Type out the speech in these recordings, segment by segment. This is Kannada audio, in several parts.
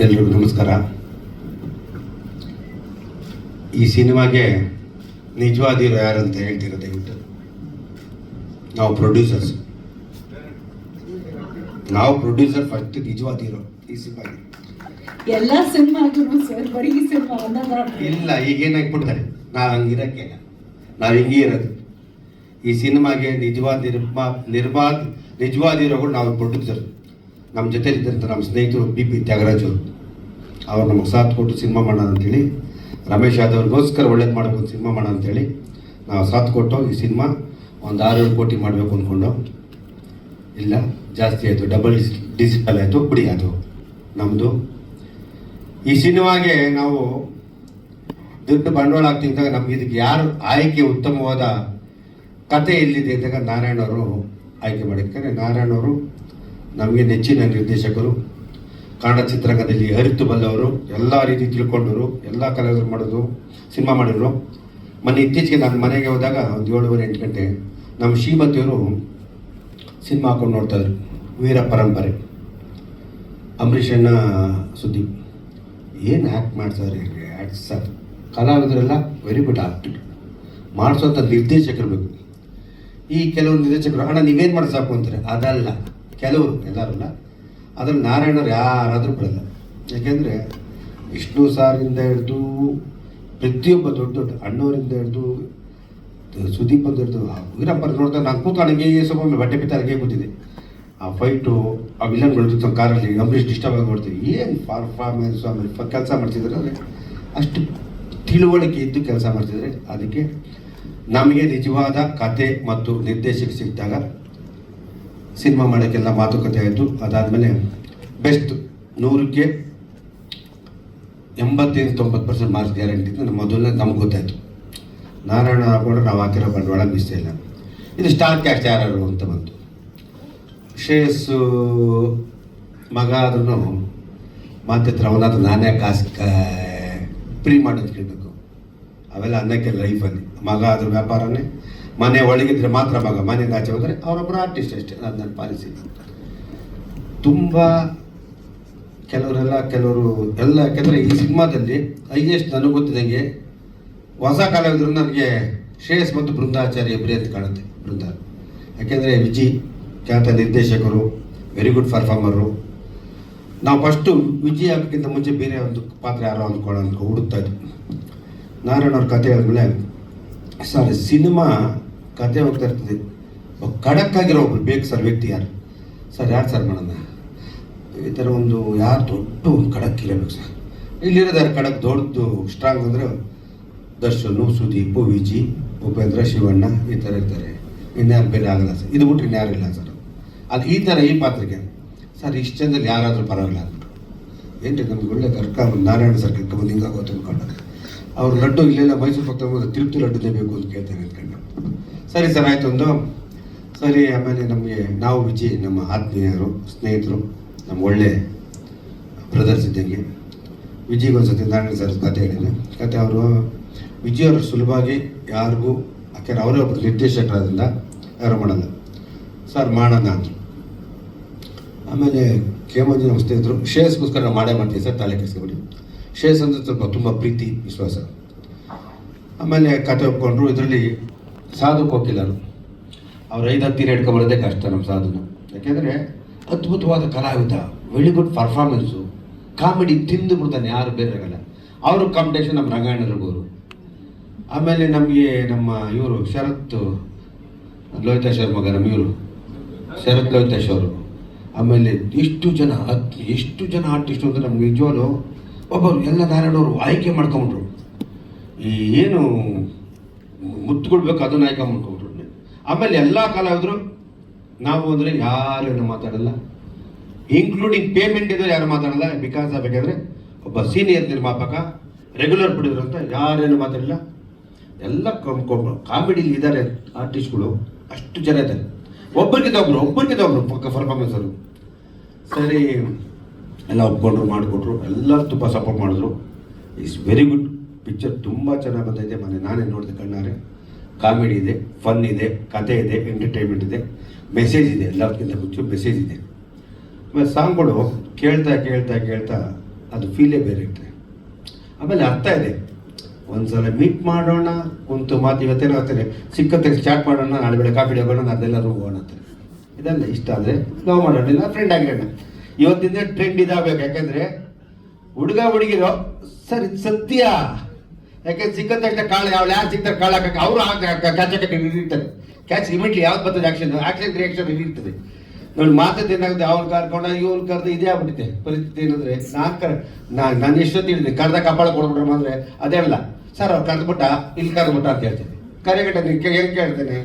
ಎಲ್ರಿಗೂ ನಮಸ್ಕಾರ. ಈ ಸಿನಿಮಾಗೆ ನಿಜವಾದಿರೋ ಯಾರಂತ ಹೇಳ್ತೀರ ದಯವಿಟ್ಟು? ನಾವು ಪ್ರೊಡ್ಯೂಸರ್ಸ್ ನಾವು ಪ್ರೊಡ್ಯೂಸರ್ ಫಸ್ಟ್ ನಿಜವಾದ ಹೀರೋ ಈ ಸಿನಿಮಾಗೆ. ಎಲ್ಲ ಸರ್ ಬರೀ ಸಿನಿಮಾ ಇಲ್ಲ ಈಗೇನು ಹಾಕ್ಬಿಡ್ತಾರೆ ನಾವು ಹಂಗಿರಕ್ಕೆ ನಾವು ಹಿಂಗೆ ಇರೋದು. ಈ ಸಿನಿಮಾಗೆ ನಿಜವಾದ ನಿರ್ಮಾ ನಿರ್ಮಾದ ನಿಜವಾದ ಹೀರೋಗಳು ನಾವು ಪ್ರೊಡ್ಯೂಸರ್ ನಮ್ಮ ಜೊತೆ ಇದ್ದಂಥ ನಮ್ಮ ಸ್ನೇಹಿತರು ಬಿ ಪಿ ತ್ಯಾಗರಾಜು ಅವರು. ನಮಗೆ ಸಾಥ್ ಕೊಟ್ಟು ಸಿನಿಮಾ ಮಾಡೋಣ ಅಂತೇಳಿ, ರಮೇಶ್ ಯಾದವ್ರಿಗೋಸ್ಕರ ಒಳ್ಳೇದು ಮಾಡಬೇಕು ಒಂದು ಸಿನಿಮಾ ಮಾಡೋಣ ಅಂತೇಳಿ ನಾವು ಸಾಥ್ ಕೊಟ್ಟು ಈ ಸಿನಿಮಾ ಒಂದು ಆರು ಕೋಟಿ ಮಾಡಬೇಕು ಅಂದ್ಕೊಂಡು ಇಲ್ಲ, ಜಾಸ್ತಿ ಆಯಿತು, ಡಬಲ್ ಡಿಜಿಟಲ್ ಆಯಿತು, ಬಿಡಿ ಅದು. ನಮ್ಮದು ಈ ಸಿನಿಮಾಗೆ ನಾವು ದುಡ್ಡು ಬಂಡವಾಳ ಆಗ್ತಿದ್ದಾಗ ನಮ್ಗೆ ಇದಕ್ಕೆ ಯಾರು ಆಯ್ಕೆ ಉತ್ತಮವಾದ ಕತೆ ಎಲ್ಲಿದೆ ಇದ್ದಾಗ ನಾರಾಯಣ ಅವರು ಆಯ್ಕೆ ಮಾಡಿದ್ದಾರೆ ನಾರಾಯಣ ಅವರು ನಮಗೆ ನೆಚ್ಚಿನ ನಿರ್ದೇಶಕರು ಕನ್ನಡ ಚಿತ್ರರಂಗದಲ್ಲಿ ಅರಿತು ಬಲ್ಲವರು ಎಲ್ಲ ರೀತಿ ತಿಳ್ಕೊಂಡರು ಎಲ್ಲ ಕಲಾವಿದರು ಮಾಡಿದ್ರು, ಸಿನಿಮಾ ಮಾಡಿದ್ರು. ಮೊನ್ನೆ ಇತ್ತೀಚೆಗೆ ನಾನು ಮನೆಗೆ ಹೋದಾಗ ಒಂದು ಏಳುವರೆ, ಎಂಟು ಗಂಟೆ, ನಮ್ಮ ಶ್ರೀಮತಿಯವರು ಸಿನಿಮಾ ಹಾಕೊಂಡು ನೋಡ್ತಾಯಿದ್ರು ವೀರ ಪರಂಪರೆ. ಅಂಬರೀಷ್ ಅಣ್ಣ ಸುದ್ದಿ. ಏನು ಆ್ಯಕ್ಟ್ ಮಾಡ್ತಾರೆ ಆ್ಯಕ್ಟ್ ಸರ್, ಕಲಾವಿದರೆಲ್ಲ ವೆರಿ ಗುಡ್ ಆಕ್ಟ್ ಮಾಡಿಸೋಂಥ ನಿರ್ದೇಶಕರು ಬೇಕು. ಈ ಕೆಲವು ನಿರ್ದೇಶಕರು, ಅಣ್ಣ, ನೀವೇನು ಮಾಡಿ ಸಾಕು? ಅಂತಾರೆ. ಅದಲ್ಲ. ಕೆಲವರು ಎಲ್ಲರಲ್ಲ ಅದ್ರಲ್ಲಿ ನಾರಾಯಣರು ಯಾರಾದರೂ ಬಿಡಲ್ಲ ಯಾಕೆಂದರೆ ವಿಷ್ಣು ಸಾರಿಂದ ಹಿಡಿದು ಪ್ರತಿಯೊಬ್ಬ ದೊಡ್ಡ ದೊಡ್ಡ ಅಣ್ಣವರಿಂದ ಹಿಡಿದು, ಸುದೀಪ್ ಅಂತ ಹಿಡಿದು ವೀರಪ್ಪ ನೋಡ್ತಾ ನಾನು ಕೂತ್ಕೊಂಡಂಗೆ ಸ್ವಲ್ಪ ಬಟ್ಟೆ ಬಿತ್ತ ಅಡಿಗೆ ಕೂತಿದ್ದೆ. ಆ ಫೈಟು ಆ ವಿಲನ್ಗಳು ಕಾರಲ್ಲಿ, ಅಂಬರೀಷ್ ಡಿಸ್ಟರ್ಬ್ ಆಗಿ ಕೊಡ್ತೀವಿ ಏನು ಪರ್ಫಾರ್ಮೆನ್ಸ್ ಆಮೇಲೆ ಕೆಲಸ ಮಾಡ್ತಿದ್ದಾರೆ ಅಂದರೆ ಅಷ್ಟು ತಿಳುವಳಿಕೆ ಇದ್ದು ಕೆಲಸ ಮಾಡ್ತಿದ್ರೆ ಅದಕ್ಕೆ ನಮಗೆ ನಿಜವಾದ ಕತೆ ಮತ್ತು ನಿರ್ದೇಶಕ ಸಿಕ್ಕಿದಾಗ ಸಿನಿಮಾ ಮಾಡೋಕ್ಕೆಲ್ಲ ಮಾತುಕತೆ ಆಯಿತು. ಅದಾದಮೇಲೆ ಬೆಸ್ಟ್ ನೂರಕ್ಕೆ ಎಂಬತ್ತೈದು ತೊಂಬತ್ತು ಪರ್ಸೆಂಟ್ ಮಾರ್ಕ್ಸ್ ಗ್ಯಾರಂಟಿ ನಮ್ಮ ಮೊದಲನೇ ನಮ್ಗೆ ಗೊತ್ತಾಯಿತು. ನಾರಾಯಣ ಕೂಡ ನಾವು ಹಾಕಿರೋ ಬಂಡವಾಳ ಮಿಸ್ ಇಲ್ಲ. ಇದು ಸ್ಟಾರ್ ಕ್ಯಾಸ್ಟ್ ಯಾರು ಅಂತ ಬಂತು. ಶ್ರೇಯಸ್ಸು ಮಗ ಆದ್ರೂ ಮಾತಿತ್ರ ಅವನಾದ್ರೂ ನಾನೇ ಕಾಸು ಪ್ರೀ ಮಾಡೋದು ಕೇಳಬೇಕು. ಅವೆಲ್ಲ ಅನ್ನಕ್ಕೆ ಲೈಫಲ್ಲಿ ಮಗ ಆದ್ರೂ ವ್ಯಾಪಾರನೇ. ಮನೆ ಒಳಗಿದ್ರೆ ಮಾತ್ರ ಮಗ ಮನೆಯಿಂದ ಆಚೆ ಹೋದರೆ ಅವರೊಬ್ಬರು ಆರ್ಟಿಸ್ಟ್ ಅಷ್ಟೇ, ಅದು ನನ್ನ ಪಾಲಿಸಿ ತುಂಬ ಕೆಲವರೆಲ್ಲ, ಕೆಲವರು ಎಲ್ಲ ಯಾಕೆಂದರೆ ಈ ಸಿನಿಮಾದಲ್ಲಿ ಹೈಯೆಸ್ಟ್ ನನಗೆ ಗೊತ್ತಿದಂಗೆ ಹೊಸ ಕಲಾವಿದರು ನನಗೆ ಶ್ರೇಯಸ್ ಮತ್ತು ಬೃಂದಾಚಾರ್ಯ ಇಬ್ಬರೇ ಅಂತ ಕಾಣುತ್ತೆ ಬೃಂದ ಯಾಕೆಂದರೆ ವಿಜಿ, ಖ್ಯಾತ ನಿರ್ದೇಶಕರು ವೆರಿ ಗುಡ್ ಪರ್ಫಾರ್ಮರು ನಾವು ಫಸ್ಟು ವಿಜಿ ಆಗಕ್ಕಿಂತ ಮುಂಚೆ ಬೇರೆ ಒಂದು ಪಾತ್ರ ಯಾರೋ ಅಂದ್ಕೊಳ್ಳೋ ಅಂದ್ಕೊ ಹುಡುಕ್ತಾ ನಾರಾಯಣ ಅವ್ರ ಕತೆ ಹೇಳಿದ್ಮೇಲೆ, ಸರ್, ಸಿನಿಮಾ ಕತೆ ಹೋಗ್ತಾ ಇರ್ತದೆ. ಖಡಕ್ ಆಗಿರೋ ಒಬ್ರು ಬೇಕು ಸರ್ ವ್ಯಕ್ತಿ ಯಾರು? ಸರ್ ಯಾರು ಸರ್ ಮಾಡೋಣ ಈ ಥರ ಒಂದು ಯಾರು ದೊಡ್ಡ ಒಂದು ಖಡಕ್ ಇರಬೇಕು ಸರ್. ಇಲ್ಲಿರೋದು ಯಾರು ಖಡಕ್ ದೊಡ್ಡದು ಸ್ಟ್ರಾಂಗ್ ಅಂದರೆ ದರ್ಶನ್, ಸುದೀಪ್, ವಿಜಿ, ಉಪೇಂದ್ರ, ಶಿವಣ್ಣ ಈ ಥರ ಇರ್ತಾರೆ. ಇನ್ಯಾರು ಬೇರೆ ಆಗಲ್ಲ ಸರ್. ಇದು ಬಿಟ್ರೆ ಇನ್ಯಾರು ಇಲ್ಲ ಸರ್. ಅದು ಈ ಥರ ಈ ಪಾತ್ರಕ್ಕೆ. ಸರ್ ಇಷ್ಟು ಜನದಲ್ಲಿ ಯಾರಾದರೂ ಪರವಾಗಿಲ್ಲ ಅಂದ್ಬಿಟ್ಟು. ಏನ್ರಿ ನಮ್ಗೆ ಒಳ್ಳೆ ಕರ್ಕೊಂಬಂದು ನಾರಾಯಣ ಸರ್ ಕರ್ಕೊಂಬಂದು ಹಿಂಗಾಗೋದು ಅಂದ್ಕೊಂಡ್ರೆ ಅವ್ರು ಲಡ್ಡು ಇಲ್ಲೆಲ್ಲ ಮೈಸೂರು ಪಕ್ಕ ತಿರುಪ್ತಿ ಲಡ್ಡುನೇ ಬೇಕು ಅಂತ ಕೇಳ್ತಾರೆ ಅಂದ್ಕೊಂಡು. ಸರಿ ಸರ್ ಆಯ್ತು ಒಂದು ಸರಿ, ಆಮೇಲೆ ನಮಗೆ ನಾವು ವಿಜಿ, ನಮ್ಮ ಆತ್ಮೀಯರು, ಸ್ನೇಹಿತರು, ನಮ್ಮ ಒಳ್ಳೆ ಬ್ರದರ್ಸ್ ಇದ್ದಂಗೆ ವಿಜಿಗೆ ಒಂದ್ಸತಿ ನಾರಾಯಣ ಸರ್ ಕತೆ ಹೇಳಿದೆ ಕತೆ ಅವರು ವಿಜಯ್ ಅವರು ಸುಲಭವಾಗಿ ಯಾರಿಗೂ, ಯಾಕೆಂದ್ರೆ ಅವರೇ ಒಬ್ಬರು ನಿರ್ದೇಶಕರಾದ್ರಿಂದ ಯಾರು ಮಾಡಲ್ಲ. ಸರ್, ಮಾಡೋಣ ಅಂದರು. ಆಮೇಲೆ ಕೇಮಂಜಿ ನಮ್ಮ ಸ್ನೇಹಿತರು, ಶ್ರೇಯಸ್ಗೋಸ್ಕರ ನಾವು ಮಾಡೇ ಮಾಡ್ತೀವಿ ಸರ್ ತಲೆ ಕೆಡಿಸ್ಕೊಬಿಡಿ ಶ್ರೇಯಸ್ ಅಂದರೆ ಸ್ವಲ್ಪ ತುಂಬ ಪ್ರೀತಿ, ವಿಶ್ವಾಸ. ಆಮೇಲೆ ಕತೆ ಒಪ್ಕೊಂಡ್ರು, ಇದರಲ್ಲಿ ಸಾಧು ಕೋಕಿಲರು ಅವ್ರು ಐದು ಹತ್ತಿರ ಹಿಡ್ಕೊಂಬರೋದೇ ಕಷ್ಟ ನಮ್ಮ ಸಾಧುನ. ಯಾಕೆಂದರೆ ಅದ್ಭುತವಾದ ಕಲಾವಿದ ವೆರಿ ಗುಡ್ ಪರ್ಫಾರ್ಮೆನ್ಸು ಕಾಮಿಡಿ ತಿಂದು ಬಿಡ್ತಾನೆ ಯಾರು ಬೇರೆ ಆಗಲ್ಲ ಅವರು ಕಾಂಪಿಟೇಷನ್ ನಮ್ಮ ರಂಗಾಯಣರಿಗೋರು ಆಮೇಲೆ ನಮಗೆ ನಮ್ಮ ಇವರು ಶರತ್ ಲೋಹಿತೇಶ್ ಅವ್ರ ಮಗ ನಮ್ಮ ಇವರು. ಶರತ್ ಲೋಹಿತೇಶ್ ಅವರು. ಆಮೇಲೆ ಎಷ್ಟು ಜನ ಎಷ್ಟು ಜನ ಆರ್ಟಿಸ್ಟು ಅಂದರೆ ನಮ್ಗೆ ನಿಜವಾಗ್ಲು ಒಬ್ಬರು ಎಲ್ಲ ನಾರಾಯಣವರು ಆಯ್ಕೆ ಮಾಡ್ಕೊಂಬಿಟ್ರು ಈ ಏನು ಮುತ್ತುಕೊಳ್ಬೇಕು ಅದು ಆಯ್ಕೆ ಮಾಡ್ಕೊಂಡ್ರು ಆಮೇಲೆ ಎಲ್ಲ ಕಲಾವಿದರು ನಾವು ಅಂದರೆ ಯಾರೇನು ಮಾತಾಡಲ್ಲ. ಇನ್ಕ್ಲೂಡಿಂಗ್ ಪೇಮೆಂಟ್ ಇದ್ರೆ ಯಾರು ಮಾತಾಡಲ್ಲ ಬಿಕಾಸ್ ಬೇಕಾದ್ರೆ ಒಬ್ಬ ಸೀನಿಯರ್ ನಿರ್ಮಾಪಕ ರೆಗ್ಯುಲರ್ ಬಿಡಿದ್ರು ಅಂತ ಯಾರೇನು ಮಾತಾಡಲ್ಲ. ಎಲ್ಲ ಕಾಮಿಡಿಲಿ ಇದ್ದಾರೆ ಆರ್ಟಿಸ್ಟ್ಗಳು ಅಷ್ಟು ಜನ ಇದ್ದಾರೆ. ಒಬ್ಬರಿಗಿಂತ ಒಬ್ರು, ಒಬ್ಬರಿಗಿಂತ ಪಕ್ಕ ಪರ್ಫಾರ್ಮೆನ್ಸ್ ಅವರು. ಸರಿ, ಎಲ್ಲ ಒಪ್ಕೊಂಡ್ರು, ಮಾಡಿಕೊಟ್ರು, ಎಲ್ಲರೂ ತುಂಬ ಸಪೋರ್ಟ್ ಮಾಡಿದ್ರು. ಇಟ್ಸ್ ವೆರಿ ಗುಡ್ ಪಿಕ್ಚರ್ ತುಂಬ ಚೆನ್ನಾಗಿ ಬಂದೈತೆ ಮನೆ. ನಾನೇ ನೋಡಿದೆ ಕಣ್ಣಾರೆ. ಕಾಮಿಡಿ ಇದೆ ಫನ್ ಇದೆ, ಕತೆ ಇದೆ ಎಂಟರ್ಟೈನ್ಮೆಂಟ್ ಇದೆ ಮೆಸೇಜ್ ಇದೆ, ಎಲ್ಲದಕ್ಕಿಂತ ಮುಂಚೆ ಮೆಸೇಜ್ ಇದೆ. ಆಮೇಲೆ ಸಾಂಗ್ಗಳು ಕೇಳ್ತಾ ಕೇಳ್ತಾ ಕೇಳ್ತಾ ಅದು ಫೀಲೇ ಬೇರೆ ಇರ್ತದೆ. ಆಮೇಲೆ ಅರ್ಥ ಇದೆ. ಒಂದ್ಸಲ ಮೀಟ್ ಮಾಡೋಣ, ಕುಂತು ಮಾತು ಇವತ್ತೇನೋ ಆಗ್ತಾರೆ ಸಿಕ್ಕತ್ತೆ ಸ್ಟಾರ್ಟ್ ಮಾಡೋಣ, ನಾಳೆ ಬೆಳೆ ಕಾಫಿ ಹೋಗೋಣ, ಅದೆಲ್ಲರೂ ಹೋಗೋಣ ಅಂತಾರೆ ಇದೆಲ್ಲ ಇಷ್ಟ ಆದರೆ ಲವ್ ಮಾಡೋಣ, ಇಲ್ಲ ಫ್ರೆಂಡ್ ಆಗಿರೋಣ. ಇವತ್ತಿಂದ ಟ್ರೆಂಡ್ ಇದಾಗಬೇಕು. ಯಾಕೆಂದರೆ ಹುಡುಗ ಹುಡುಗಿರೋ, ಸರಿ ಸತ್ಯ ಯಾಕಂದ್ರೆ ಸಿಕ್ಕ ತಕ್ಷಣ ಕಾಳು ಯಾವ ಯಾರು ಸಿಗ್ತಾರೆ ಕಾಳು ಹಾಕಕ್ಕೆ? ಅವರು ಕ್ಯಾಚಕ್ಕೆ ಇರ್ತಾರೆ. ಕ್ಯಾಚ್ ಇಮಿಡಿಯೇಟ್ಲಿ ಯಾವ್ದು ಬರ್ತದೆ ಆಕ್ಷನ್ ಆಕ್ಷನ್ ರಿಯಾಕ್ಷನ್ ಇರ್ತದೆ. ನೋಡಿ ಮಾತದ್ದು ಏನಾಗುತ್ತೆ ಅವ್ನು ಕರ್ಕೊಂಡ, ಇವ್ನು ಕರೆದು ಇದೇ ಆಗ್ಬಿಡುತ್ತೆ ಪರಿಸ್ಥಿತಿ ಏನಂದ್ರೆ, ನಾನು ಕರ್ ನಾನು ನಾನು ಎಷ್ಟೊತ್ತು ಹೇಳಿದೆ ಕರ್ದ ಕಪಾಳ ಕೊಡ್ಬಿಟ್ರ ಅಂದ್ರೆ, ಅದೇ ಅಲ್ಲ. ಸರ್ ಅವ್ರು ಕರೆದ್ಬಿಟ್ಟ, ಇಲ್ಲಿ ಕರೆದ್ಬಿಟ್ಟ ಅಂತ ಹೇಳ್ತೀನಿ ಕರೆಗಟ್ಟ ಹೆಂಗೆ ಕೇಳ್ತೇನೆ?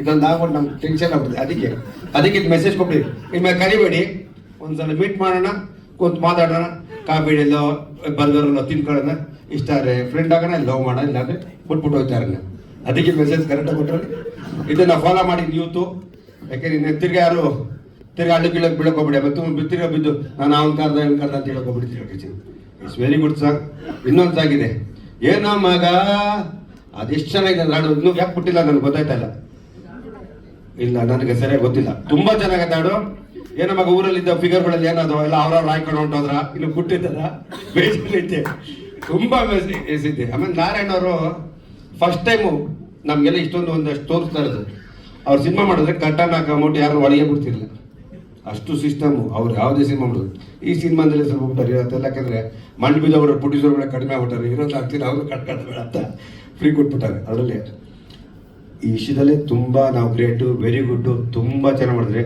ಇದೊಂದು ಆಗ್ಬಿಟ್ಟು ನಮ್ಗೆ ಟೆನ್ಷನ್ ಆಗ್ಬಿಟ್ಟಿದೆ. ಅದಕ್ಕೆ ಅದಕ್ಕೆ ಇದು ಮೆಸೇಜ್ ಕೊಡಿ ನಿಮ್ಮ ಕರಿಬೇಡಿ. ಒಂದ್ಸಲ ಮೀಟ್ ಮಾಡೋಣ, ಕೂತು ಮಾತಾಡೋಣ, ಕಾಫಿ ಎಲ್ಲೋ ಬರ್ಗರಲ್ಲೋ ತಿನ್ಕೊಳ್ಳೋಣ. ಇಷ್ಟ ರೀ ಫ್ರೆಂಡ್ ಆಗೋಣ ಲವ್ ಮಾಡೋಣ, ಇಲ್ಲಾಂದ್ರೆ ಕೊಟ್ಬಿಟ್ಟು ಹೋಗ್ತಾರೆ ಅದಕ್ಕೆ ಮೆಸೇಜ್ ಕರೆಕ್ಟಾಗಿ ಕೊಟ್ಟರೆ ಇದನ್ನು ಫಾಲೋ ಮಾಡಿ ಯೂತು ಯಾಕೆಂದ್ರೆ ಇನ್ನು ತಿರ್ಗಿ ಯಾರು, ತಿರ್ಗಿ ಹಳ್ಳಿ ಕೀಳಕ್ಕೆ ಬೀಳಕೋಗ್ಬಿಡಿ ಮತ್ತು ತಿರ್ಗಿ ಬಿದ್ದು, ನಾನು ಅವ್ನ ಕಾರ್ದ, ಇವ್ನ ಕಾರ್ದ ಅಂತ ಹೇಳಕೋಗ್ಬಿಡಿ ತಿರ್ಗಿ ಇಟ್ಸ್ ವೆರಿ ಗುಡ್ ಸಾಂಗ್ ಇನ್ನೊಂದು ಸಾಗಿದೆ ಏನೋ ಮಗ, ಅದೆಷ್ಟು ಚೆನ್ನಾಗಿದೆ ಹಾಡು ಇನ್ನೂ ಯಾಕೆ ಬಿಟ್ಟಿಲ್ಲ ನನಗೆ ಗೊತ್ತಾಯ್ತಾ ಇಲ್ಲ. ನನಗೆ ಸರಿಯಾಗಿ ಗೊತ್ತಿಲ್ಲ. ತುಂಬಾ ಚೆನ್ನಾಗತ್ತೆ ಹಾಡು ಏನೋ ಮಗ ಊರಲ್ಲಿದ್ದ ಫಿಗರ್ಗಳಲ್ಲಿ ಏನದು, ಎಲ್ಲ ಅವ್ರವ್ರು ಹಾಕೊಂಡು ಹೊಂಟೋದ್ರ? ಇನ್ನು ಬಿಟ್ಟಿದ್ದಾರ ಬೇಜಾರೈತೆ ತುಂಬಾ ಇದೆ. ಆಮೇಲೆ ನಾರಾಯಣ ಅವರು ಫಸ್ಟ್ ಟೈಮು ನಮಗೆಲ್ಲ ಇಷ್ಟೊಂದು ಒಂದಷ್ಟು ತೋರಿಸ್ತಾ ಇರೋದು. ಅವ್ರು ಸಿನಿಮಾ ಮಾಡಿದ್ರೆ ಕಟ್ಟನ್ ಹಾಕೊಂಬಿಟ್ಟು ಯಾರು ಒಳಗೆ ಬಿಡ್ತಿರ್ಲಿಲ್ಲ. ಅಷ್ಟು ಸಿಸ್ಟಮು ಅವ್ರು ಯಾವುದೇ ಸಿನಿಮಾ ಮಾಡೋದು ಈ ಸಿನಿಮಾದಲ್ಲಿ ಸ್ವಲ್ಪ ಬಿಟ್ಟಾರೆ ಇವತ್ತೆಲ್ಲ ಯಾಕಂದ್ರೆ ಮಂಡ್ ಬಿದ್ದವರು ಪುಟ್ಟಿಸೋರು ಕಡಿಮೆ ಆಗ್ಬಿಟ್ಟಾರೆ. ಇರೋದು ಆಗ್ತಿಲ್ಲ, ಅವರು ಕಟ್ ಬೇಡ ಅಂತ ಫ್ರೀ ಕೊಟ್ಬಿಟ್ಟಾರೆ ಅದರಲ್ಲಿ. ಈ ವಿಷಯದಲ್ಲೇ ತುಂಬ ನಾವು ಗ್ರೇಟು ವೆರಿ ಗುಡ್ಡು ತುಂಬ ಚೆನ್ನಾಗಿ ಮಾಡಿದ್ರೆ